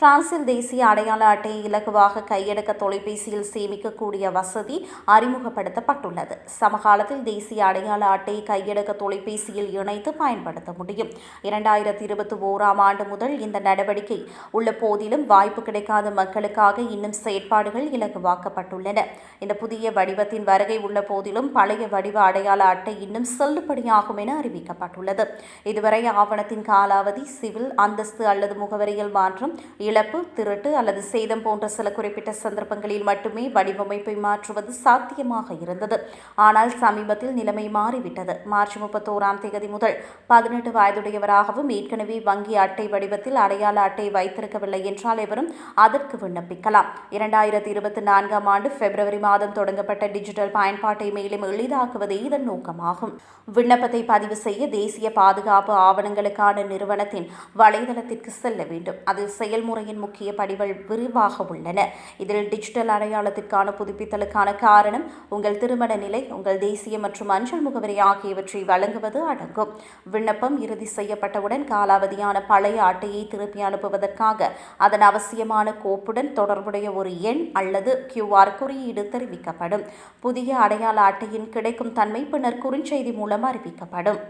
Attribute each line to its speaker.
Speaker 1: பிரான்சில் தேசிய அடையாள அட்டையை இலகுவாக கையடக்க தொலைபேசியில் சேமிக்கக்கூடிய வசதி அறிமுகப்படுத்தப்பட்டுள்ளது. சமகாலத்தில் தேசிய அடையாள அட்டையை கையடக்க தொலைபேசியில் இணைத்து பயன்படுத்த முடியும். இரண்டாயிரத்தி இருபத்தி ஓராம் ஆண்டு முதல் இந்த நடவடிக்கை உள்ள போதிலும் வாய்ப்பு கிடைக்காத மக்களுக்காக இன்னும் செயற்பாடுகள் இலகுவாக்கப்பட்டுள்ளன. இந்த புதிய வடிவத்தின் வருகை உள்ள போதிலும் பழைய வடிவ அடையாள அட்டை இன்னும் செல்லுபடியாகும் என அறிவிக்கப்பட்டுள்ளது. இதுவரை ஆவணத்தின் காலாவதி சிவில் அந்தஸ்து அல்லது முகவரியில் மாற்றம் இழப்பு திருட்டு அல்லது சேதம் போன்ற சில குறிப்பிட்ட சந்தர்ப்பங்களில் மட்டுமே வடிவமைப்பை மாற்றுவது சாத்தியமாக இருந்தது. ஆனால் சமீபத்தில் நிலைமை மாறிவிட்டது. மார்ச் முப்பத்தோராம் தேதி முதல் பதினெட்டு வயதுடையவராகவும் ஏற்கனவே வங்கி அட்டை வடிவத்தில் அடையாள அட்டை வைத்திருக்கவில்லை என்றால் எவரும் அதற்கு விண்ணப்பிக்கலாம். இரண்டாயிரத்தி இருபத்தி நான்காம் ஆண்டு பிப்ரவரி மாதம் தொடங்கப்பட்ட டிஜிட்டல் பயன்பாட்டை மேலும் எளிதாக்குவதே இதன் நோக்கமாகும். விண்ணப்பத்தை பதிவு செய்ய தேசிய பாதுகாப்பு ஆவணங்களுக்கான நிறுவனத்தின் வலைதளத்திற்கு செல்ல வேண்டும். அதில் துறையின் முக்கிய படிகள் விரிவாக உள்ளன. இதில் டிஜிட்டல் அடையாளத்திற்கான புதுப்பித்தலுக்கான காரணம் உங்கள் திருமண நிலை உங்கள் தேசிய மற்றும் அஞ்சல் முகவரி ஆகியவற்றை வழங்குவது அடங்கும். விண்ணப்பம் இறுதி செய்யப்பட்டவுடன் காலாவதியான பழைய அட்டையை திருப்பி அனுப்புவதற்காக அதன் அவசியமான கோப்புடன் தொடர்புடைய ஒரு எண் அல்லது கியூஆர் குறியீடு தெரிவிக்கப்படும். புதிய அடையாள அட்டையின் கிடைக்கும் தன்மை பின்னர் குறுஞ்செய்தி மூலம் அறிவிக்கப்படும்.